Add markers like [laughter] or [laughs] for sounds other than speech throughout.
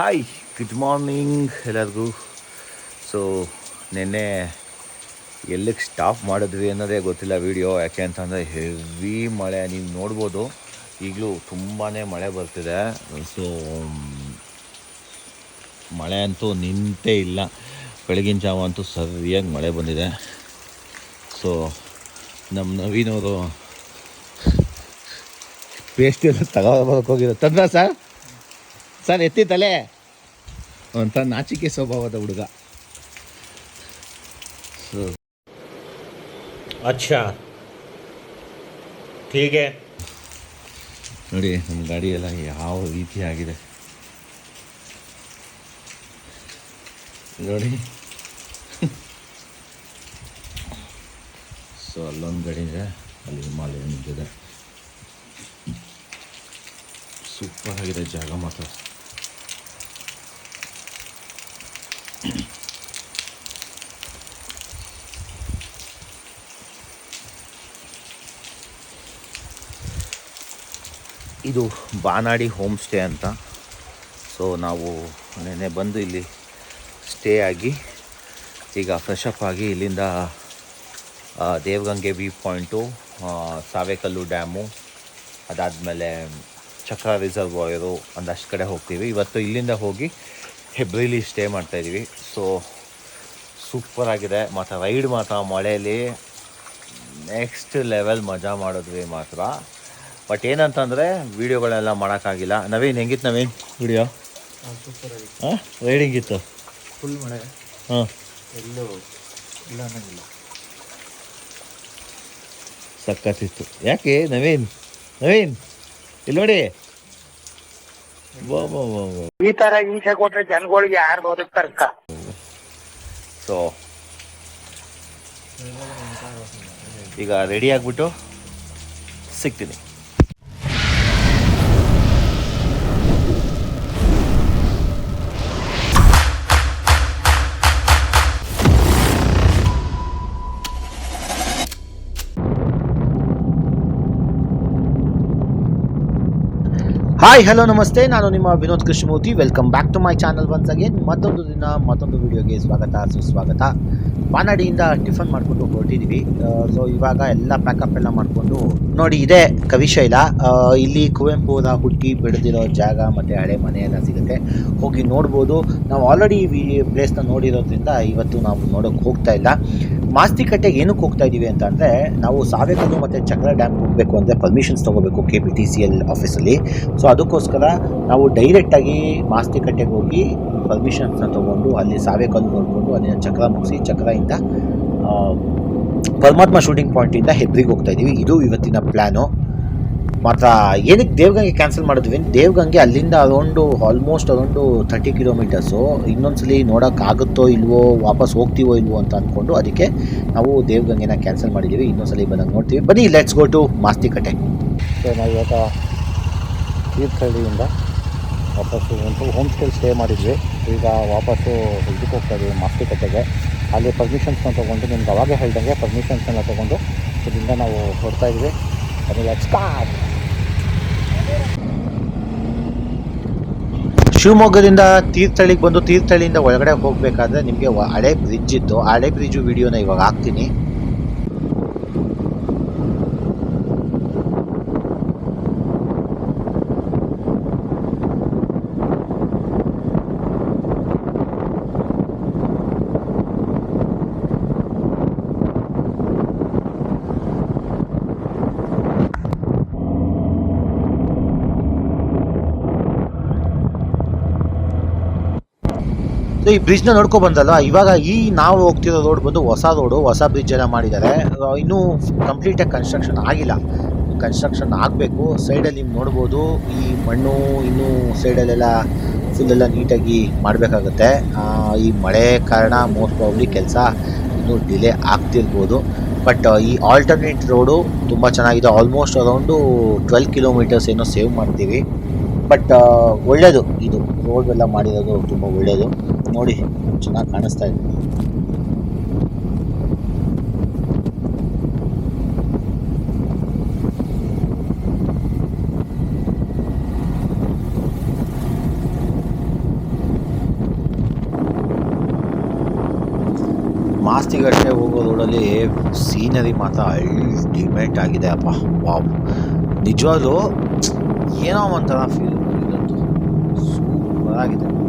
Hi good morning ಎಲ್ಲರಿಗೂ. So ನಿನ್ನೆ ಎಲ್ಲಿಗೆ ಸ್ಟಾಪ್ ಮಾಡಿದ್ವಿ ಅನ್ನೋದೇ ಗೊತ್ತಿಲ್ಲ ವಿಡಿಯೋ ಯಾಕೆ ಅಂತಂದರೆ ಹೆವಿ ಮಳೆ, ನೀವು ನೋಡ್ಬೋದು. ಈಗಲೂ ತುಂಬಾ ಮಳೆ ಬರ್ತಿದೆ. ಸೊ ಮಳೆ ಅಂತೂ ನಿಂತೇ ಇಲ್ಲ. ಬೆಳಗಿನ ಜಾವ ಅಂತೂ ಸರಿಯಾಗಿ ಮಳೆ ಬಂದಿದೆ. ಸೊ ನಮ್ಮ ನವೀನವರು ಪೇಸ್ಟ್ [laughs] ಎಲ್ಲ ತಂದ್ರ ಸರ್ ಸರ್ ಎತ್ತಿ ತಲೆ ಅಂತ ನಾಚಿಕೆ ಸ್ವಭಾವದ ಹುಡುಗ. ಅಚ್ಚಾ. ಹೀಗೆ? ನೋಡಿ ನಮ್ಮ ಗಾಡಿಯೆಲ್ಲ ಯಾವ ರೀತಿ ಆಗಿದೆ. ನೋಡಿ. ಸೊ ಅಲ್ಲೊಂದು ಗಾಡಿ ಇದೆ. ಅಲ್ಲಿ ಹಿಮಾಲಯ ನಿಂತಿದೆ ಸೂಪರ್ ಆಗಿದೆ ಜಾಗ ಮಾತ್ರ. ಇದು ಬಾನಾಡಿ ಹೋಮ್ ಸ್ಟೇ ಅಂತ. ಸೊ ನಾವು ನೆನ್ನೆ ಬಂದು ಇಲ್ಲಿ ಸ್ಟೇ ಆಗಿ, ಈಗ ಫ್ರೆಶ್ ಅಪ್ ಆಗಿ ಇಲ್ಲಿಂದ Devagange view point Savekallu dam, ಅದಾದಮೇಲೆ ಚಕ್ರ ರಿಸರ್ವಾಯರು ಒಂದಷ್ಟು ಕಡೆ ಹೋಗ್ತೀವಿ. ಇವತ್ತು ಇಲ್ಲಿಂದ ಹೋಗಿ ಹೆಬ್ರಿಲಿ ಸ್ಟೇ ಮಾಡ್ತಾಯಿದ್ದೀವಿ ಸೊ ಸೂಪರ್ ಆಗಿದೆ. ಮತ್ತು ರೈಡ್ ಮಾತ್ರ ಮಳೆಯಲ್ಲಿ ನೆಕ್ಸ್ಟ್ ಲೆವೆಲ್ ಮಜಾ ಮಾಡಿದ್ವಿ ಮಾತ್ರ. ಬಟ್ ಏನಂತಂದರೆ ವೀಡಿಯೋಗಳೆಲ್ಲ ಮಾಡೋಕ್ಕಾಗಿಲ್ಲ. ನವೀನ್ ಹೆಂಗಿತ್ತು ನವೀನ್ ವಿಡಿಯೋ? ಹಾಂ ರೈಡಿಂಗ್ ಇತ್ತು ಫುಲ್ ಮಳೆ. ಹಾಂ. ಎಲ್ಲೂ ಇಲ್ಲ ಅನ್ನಂಗಿಲ್ಲ. ಸಖತ್ತಿತ್ತು. ಯಾಕೆ ನವೀನ್? ನವೀನ್ ಇಲ್ಲಿ ನೋಡಿ. ಬೋ ಬೋ ಬೋ ಬೋ ಈ ತರ ಹಿಂಸೆ ಕೊಟ್ರೆ ಜನಗಳಿಗೆ ಯಾರು ಬದುಕ್ತಾರಕ್ಕ ಸೊ ಈಗ ರೆಡಿ ಆಗಿಬಿಟ್ಟು ಸಿಗ್ತೀನಿ. ಹಾಯ್ ಹಲೋ ನಮಸ್ತೆ. ನಾನು ನಿಮ್ಮ Vinod Krishnamurthy. Welcome back to my channel once again ಮತ್ತೊಂದು ದಿನ, ಮತ್ತೊಂದು ವಿಡಿಯೋಗೆ ಸ್ವಾಗತ, ಸುಸ್ವಾಗತ. ಬಾನಾಡಿಯಿಂದ ಟಿಫನ್ ಮಾಡಿಕೊಂಡು ಹೊರಟಿದ್ದೀವಿ ಸೊ ಇವಾಗ ಎಲ್ಲ ಪ್ಯಾಕಪ್ ಎಲ್ಲ ಮಾಡಿಕೊಂಡು ನೋಡಿ, ಇದೆ ಕವಿಶೈಲ. ಇಲ್ಲಿ ಕುವೆಂಪು ಅವರ ಹುಟ್ಟಿ ಬೆಳೆದಿರೋ ಜಾಗ, ಮತ್ತು ಹಳೆ ಮನೆ ಎಲ್ಲ ಸಿಗುತ್ತೆ. ಹೋಗಿ ನೋಡ್ಬೋದು. ನಾವು ಆಲ್ರೆಡಿ ಈ ಪ್ಲೇಸ್ನ ನೋಡಿರೋದ್ರಿಂದ ಇವತ್ತು ನಾವು ನೋಡೋಕೆ ಹೋಗ್ತಾ ಇಲ್ಲ. ಮಾಸ್ತಿಕಟ್ಟೆಗೆ ಏನಕ್ಕೆ ಹೋಗ್ತಾ ಇದ್ದೀವಿ ಅಂತ ಅಂದರೆ, ನಾವು ಸಾವೆಕಲ್ಲು ಮತ್ತು ಚಕ್ರ ಡ್ಯಾಮ್ ಹೋಗಬೇಕು ಅಂದರೆ ಪರ್ಮಿಷನ್ಸ್ ತೊಗೋಬೇಕು K P T C L ಆಫೀಸಲ್ಲಿ ಸೊ ಅದಕ್ಕೋಸ್ಕರ ನಾವು ಡೈರೆಕ್ಟಾಗಿ ಮಾಸ್ತಿಕಟ್ಟೆಗೆ ಹೋಗಿ ಪರ್ಮಿಷನ್ಸ್ನ ತೊಗೊಂಡು, ಅಲ್ಲಿ ಸಾವೆಕಲ್ಲು ನೋಡಿಕೊಂಡು, ಅಲ್ಲಿನ ಚಕ್ರ ಮುಗಿಸಿ ಚಕ್ರದಿಂದ ಪರಮಾತ್ಮ ಶೂಟಿಂಗ್ ಪಾಯಿಂಟಿಂದ ಹೆಬ್ರಿಗೆ ಹೋಗ್ತಾ ಇದ್ದೀವಿ ಇದು ಇವತ್ತಿನ ಪ್ಲ್ಯಾನು ಮಾತ್ರ. ಏನಕ್ಕೆ ದೇವ್ಗಂಗೆ ಕ್ಯಾನ್ಸಲ್ ಮಾಡಿದ್ವಿ? ದೇವ್ಗಂಗೆ ಅಲ್ಲಿಂದ ಅದೊಂದು ಆಲ್ಮೋಸ್ಟ್ ಅದೊಂದು ತರ್ಟಿ ಕಿಲೋಮೀಟರ್ಸು ಇನ್ನೊಂದ್ಸಲಿ ನೋಡೋಕ್ಕಾಗುತ್ತೋ ಇಲ್ವೋ, ವಾಪಸ್ ಹೋಗ್ತೀವೋ ಇಲ್ವೋ ಅಂತ ಅಂದ್ಕೊಂಡು ಅದಕ್ಕೆ ನಾವು ದೇವ್ಗಂಗೆನ ಕ್ಯಾನ್ಸಲ್ ಮಾಡಿದ್ದೀವಿ ಇನ್ನೊಂದ್ಸಲಿ ಬಂದಾಗ ನೋಡ್ತೀವಿ. ಬನ್ನಿ let's go to Mastikatte. So ನಾವು ಇವಾಗ ತೀರ್ಥಹಳ್ಳಿಯಿಂದ ವಾಪಸ್ಸು ಒಂದು ಹೋಮ್ ಸ್ಟೇ ಸ್ಟೇ ಮಾಡಿದ್ವಿ. ಈಗ ವಾಪಸ್ಸು ಇದಕ್ಕೆ ಹೋಗ್ತಾ ಇದ್ದೀವಿ ಮಾಸ್ತಿಕಟ್ಟೆಗೆ. ಅಲ್ಲಿ ಪರ್ಮಿಷನ್ಸ್ನ ತೊಗೊಂಡು ನಿಮ್ಗೆ ಅವಾಗೇ ಹೇಳ್ದಂಗೆ ಪರ್ಮಿಷನ್ಸ್ನೆಲ್ಲ ತೊಗೊಂಡು ಇಲ್ಲಿಂದ ನಾವು ಹೊರಡ್ತಾ ಇದ್ವಿ. ಅದು that's ಸ್ಟಾರ್ಟ್ ಶಿವಮೊಗ್ಗದಿಂದ ತೀರ್ಥಹಳ್ಳಿಗೆ ಬಂದು ತೀರ್ಥಹಳ್ಳಿಯಿಂದ ಒಳಗಡೆ ಹೋಗಬೇಕಾದ್ರೆ ನಿಮಗೆ ಹಳೆ ಬ್ರಿಡ್ಜ್ ಇತ್ತು. ಹಳೆ ಬ್ರಿಡ್ಜು ವಿಡಿಯೋನ ಇವಾಗ ಹಾಕ್ತೀನಿ ಸೊ ಈ ಬ್ರಿಡ್ಜ್ನ ನೋಡ್ಕೊ ಬಂದಲ್ಲ, ಇವಾಗ ಈ ನಾವು ಹೋಗ್ತಿರೋ ರೋಡ್ ಬಂದು ಹೊಸ ರೋಡು ಹೊಸ ಬ್ರಿಡ್ಜ್ ಎಲ್ಲ ಮಾಡಿದ್ದಾರೆ ಇನ್ನು ಕಂಪ್ಲೀಟಾಗಿ ಕನ್ಸ್ಟ್ರಕ್ಷನ್ ಆಗಿಲ್ಲ. ಕನ್ಸ್ಟ್ರಕ್ಷನ್ ಆಗಬೇಕು. ಸೈಡಲ್ಲಿ ನೋಡ್ಬೋದು, ಈ ಮಣ್ಣು ಇನ್ನೂ ಸೈಡಲ್ಲೆಲ್ಲ ಫುಲ್ಲೆಲ್ಲ ನೀಟಾಗಿ ಮಾಡಬೇಕಾಗುತ್ತೆ. ಈ ಮಳೆ ಕಾರಣ ಮೋಸ್ಟ್ ಪ್ರಾಬ್ಲಿ ಕೆಲಸ ಇನ್ನೂ ಡಿಲೇ ಆಗ್ತಿರ್ಬೋದು. ಬಟ್ ಈ ಆಲ್ಟರ್ನೇಟ್ ರೋಡು ತುಂಬ ಚೆನ್ನಾಗಿದೆ. ಆಲ್ಮೋಸ್ಟ್ ಅರೌಂಡು ಟ್ವೆಲ್ ಕಿಲೋಮೀಟರ್ಸ್ ಏನೋ ಸೇವ್ ಮಾಡ್ತೀವಿ. ಬಟ್ uh, ಒಳ್ಳೆಯದು ಇದು ರೋಡ್ ಎಲ್ಲ ಮಾಡಿರೋದು ತುಂಬ ಒಳ್ಳೆಯದು ನೋಡಿ, ಚೆನ್ನಾಗಿ ಕಾಣಿಸ್ತಾ ಇದೆ. ಮಾಸ್ತಿಗಟ್ಟೆ ಹೋಗೋ ರೋಡಲ್ಲಿ ಸೀನರಿ ಮಾತ್ರ ಅಲ್ಟಿಮೇಟ್ ಆಗಿದೆ, ಅಪ್ಪ. ವಾವ್. ನಿಜವಾಗ್ಲೂ ಏನೋ ಒಂಥರ ಫೀಲ್ ಸೂಪರ್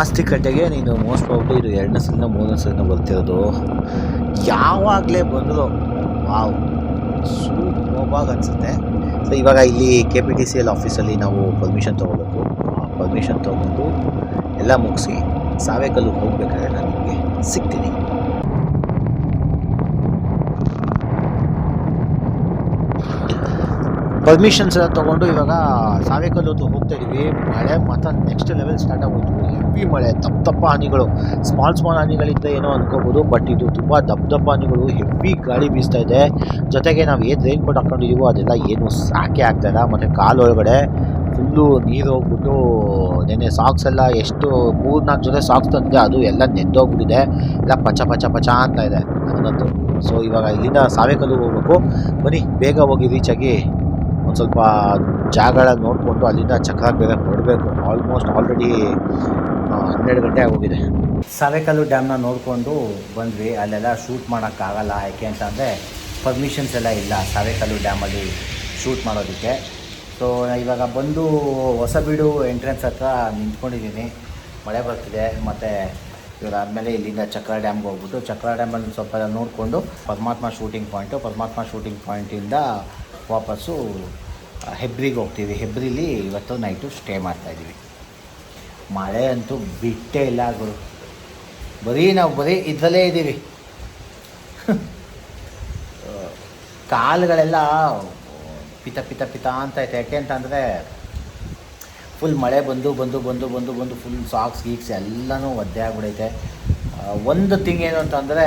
ಆಗಿದೆ ಮಾಸ್ತಿಕಟ್ಟೆಗೆ ನೀನು ಮೋಸ್ಟ್ ಪ್ರಾಬ್ಲಿ ಇದು ಎರಡನೇ ಸಲಿನ, ಮೂರನೇ ಸಲಿಂದ ಬರ್ತಿರೋದು ಯಾವಾಗಲೇ ಬಂದರೂ ವಾವ್, ಸೂಪರ್ಬಾಗಿ ಅನಿಸುತ್ತೆ. ಸೊ ಇವಾಗ ಇಲ್ಲಿ K P T C L ಆಫೀಸಲ್ಲಿ ನಾವು ಪರ್ಮಿಷನ್ ತೊಗೋಬೇಕು. ಪರ್ಮಿಷನ್ ತೊಗೊಂಡು ಎಲ್ಲ ಮುಗಿಸಿ ಸಾವೇಕಲ್ಲು ಹೋಗ್ಬೇಕಾದ್ರೆ ನಾನು ನಿಮಗೆ ಸಿಗ್ತೀನಿ. ಪರ್ಮಿಷನ್ಸ್ ಎಲ್ಲ ತೊಗೊಂಡು ಇವಾಗ ಸಾವೇಕಲ್ಲೂ ಹೊತ್ತು ಹೋಗ್ತಾ ಇದೀವಿ. ಮಳೆ ಮಾತ್ರ ನೆಕ್ಸ್ಟ್ ಲೆವೆಲ್ ಸ್ಟಾರ್ಟ್ ಆಗೋದು ಹೆವಿ ಮಳೆ, ದಪ್ಪ ದಪ್ಪ ಹನಿಗಳು. ಸ್ಮಾಲ್ ಸ್ಮಾಲ್ ಹನಿಗಳಿಂದ ಏನೋ ಅನ್ಕೋಬೋದು ಬಟ್ ಇದು ತುಂಬ ದಪ್ಪ ದಪ್ಪ ಹನಿಗಳು. ಹೆವಿ ಗಾಳಿ ಬೀಸ್ತಾ ಇದೆ. ಜೊತೆಗೆ ನಾವು ಏನು ರೈನ್ ಕೋಟ್ ಹಾಕ್ಕೊಂಡಿದ್ದೀವೋ ಅದೆಲ್ಲ ಏನು ಸಾಕೆ ಆಗ್ತಾಯಿಲ್ಲ ಮತ್ತು ಒಳಗಡೆ ಫುಲ್ಲು ನೀರು ಹೋಗ್ಬಿಟ್ಟು ನೆನ್ನೆ ಸಾಕ್ಸ್ ಎಲ್ಲ ಎಷ್ಟು ಮೂರು ನಾಲ್ಕು ಜೊತೆ ಸಾಕ್ಸ್ ತಂದಿದೆ ಅದು ಎಲ್ಲ ನೆಂದೋಗ್ಬಿಟ್ಟಿದೆ ಎಲ್ಲ ಪಚ ಪಚ ಪಚ ಅಂತ ಇದೆ ಅದನ್ನಂತೂ ಸೊ ಇವಾಗ ಇಲ್ಲಿಂದ ಸಾವೇಕಲ್ಲು ಹೋಗ್ಬೇಕು. ಬನ್ನಿ, ಬೇಗ ಹೋಗಿ ರೀಚಾಗಿ ಒಂದು ಸ್ವಲ್ಪ ಜಾಗಗಳ ನೋಡಿಕೊಂಡು ಅಲ್ಲಿಂದ ಚಕ್ರ ಬೇಗ ಹೊರಡಬೇಕು. ಆಲ್ಮೋಸ್ಟ್ ಆಲ್ರೆಡಿ ಹನ್ನೆರಡು ಗಂಟೆ ಆಗೋಗಿದೆ. ಸಾವೇಕಲ್ಲು ಡ್ಯಾಮ್ನ ನೋಡಿಕೊಂಡು ಬಂದ್ವಿ. ಅಲ್ಲೆಲ್ಲ ಶೂಟ್ ಮಾಡೋಕ್ಕಾಗಲ್ಲ, ಯಾಕೆ ಅಂತಂದರೆ ಪರ್ಮಿಷನ್ಸ್ ಎಲ್ಲ ಇಲ್ಲ ಸಾವೇಕಲ್ಲು ಡ್ಯಾಮಲ್ಲಿ ಶೂಟ್ ಮಾಡೋದಕ್ಕೆ. ಸೊ ಇವಾಗ ಬಂದು ಹೊಸಬೀಡು ಎಂಟ್ರೆನ್ಸ್ ಹತ್ರ ನಿಂತ್ಕೊಂಡಿದ್ದೀನಿ. ಮಳೆ ಬರ್ತಿದೆ, ಮತ್ತು ಆದಮೇಲೆ ಇಲ್ಲಿಂದ ಚಕ್ರ ಡ್ಯಾಮ್ಗೆ ಹೋಗ್ಬಿಟ್ಟು, ಚಕ್ರ ಡ್ಯಾಮಲ್ಲಿ ಸ್ವಲ್ಪ ನೋಡಿಕೊಂಡು Paramathma shooting point Paramathma shooting ಪಾಯಿಂಟಿಂದ ವಾಪಸ್ಸು ಹೆಬ್ರಿಗೆ ಹೋಗ್ತೀವಿ ಹೆಬ್ರಿಲಿ ಇವತ್ತು ನೈಟು ಸ್ಟೇ ಮಾಡ್ತಾಯಿದ್ದೀವಿ ಮಳೆ ಅಂತೂ ಬಿಟ್ಟೇ ಇಲ್ಲ ಗುರು. ಬರೀ ನಾವು ಬರೀ ಇದರಲ್ಲೇ ಇದ್ದೀವಿ. [laughs] ಕಾಲುಗಳೆಲ್ಲ ಪಿತ ಪಿತ ಪಿತ ಅಂತ ಐತೆ ಯಾಕೆ ಅಂತಂದರೆ ಫುಲ್ ಮಳೆ ಬಂದು ಬಂದು ಬಂದು ಬಂದು ಬಂದು ಫುಲ್ ಸಾಕ್ಸ್ ಗೀಕ್ಸ್ ಎಲ್ಲನೂ ಒದ್ದೆ ಆಗ್ಬಿಡೈತೆ. ಒಂದು ಥಿಂಗ್ ಏನು ಅಂತಂದರೆ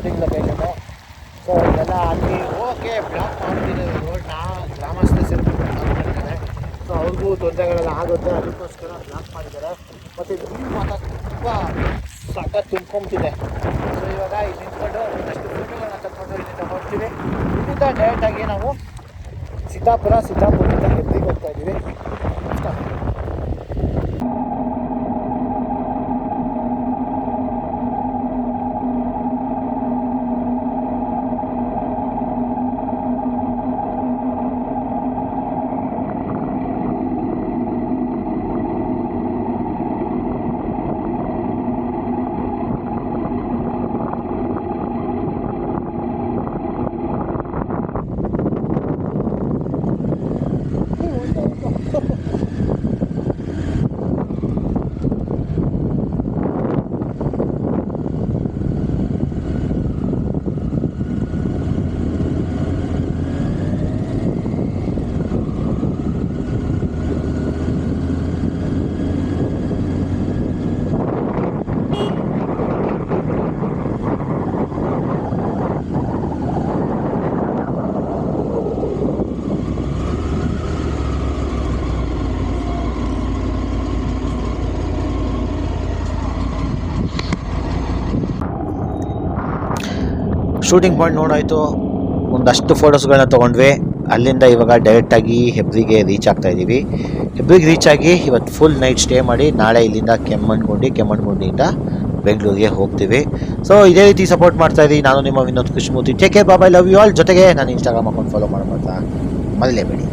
ಸೊ ಇದೆಲ್ಲ ಅಲ್ಲಿ ಓಕೆ ಬ್ಲಾಕ್ ಮಾಡ್ತಿದ್ದಾರೆ ರೋಡ್ನ ಸೇರಿಬಿಟ್ಟು ಬ್ಲಾಕ್ ಮಾಡ್ತಾರೆ ಸೊ ಅವ್ರಿಗೂ ತೊಂದರೆಗಳೆಲ್ಲ ಆಗುತ್ತೆ, ಅದಕ್ಕೋಸ್ಕರ ಬ್ಲಾಕ್ ಮಾಡಿದ್ದಾರೆ. ಮತ್ತು ನೀರು ಮಾತ್ರ ತುಂಬ ಸಖತ್ ತುಂಬ್ಕೊಂಬಿದೆ ಸೊ ಇವಾಗ ಇಲ್ಲಿ ನಿಂತ್ಕೊಂಡು ಒಂದಷ್ಟು ಫೋಟೋಗಳನ್ನ ತಗೊಂಡು ಇಲ್ಲಿಂದ ಹೋಗ್ತೀವಿ ಇಲ್ಲಿಂದ ಡೈರೆಕ್ಟಾಗಿ ನಾವು ಸಿದ್ದಾಪುರ ಸಿದ್ದಾಪುರದಿಂದ ಹೆಬ್ರಿಗೆ ಹೋಗ್ತಾ ಇದ್ದೀವಿ? ಶೂಟಿಂಗ್ ಪಾಯಿಂಟ್ ನೋಡಾಯಿತು ಒಂದಷ್ಟು ಫೋಟೋಸ್ಗಳನ್ನ ತೊಗೊಂಡ್ವಿ. ಅಲ್ಲಿಂದ ಇವಾಗ ಡೈರೆಕ್ಟಾಗಿ ಹೆಬ್ರಿಗೆ ರೀಚ್ ಆಗ್ತಾ ಇದ್ದೀವಿ ಹೆಬ್ರಿಗೆ ರೀಚ್ ಆಗಿ ಇವತ್ತು ಫುಲ್ ನೈಟ್ ಸ್ಟೇ ಮಾಡಿ ನಾಳೆ ಇಲ್ಲಿಂದ ಕೆಮ್ಮಣ್ಗುಂಡಿ ಕೆಮ್ಮಣ್ಗುಂಡಿಯಿಂದ ಬೆಂಗಳೂರಿಗೆ ಹೋಗ್ತೀವಿ. ಸೊ ಇದೇ ರೀತಿ ಸಪೋರ್ಟ್ ಮಾಡ್ತಾ ಇದ್ದೀವಿ ನಾನು ನಿಮ್ಮ ವಿನೋದ್ ಕೃಷ್ಣಮೂರ್ತಿ. ಟೇಕ್ ಕೇರ್ ಬಾಬಾ ಲವ್ ಯು ಆಲ್ ಜೊತೆಗೆ ನಾನು ಇನ್ಸ್ಟಾಗ್ರಾಮ್ ಅಕೌಂಟ್ ಫಾಲೋ ಮಾಡೋ ಮರಲೇಬೇಡಿ.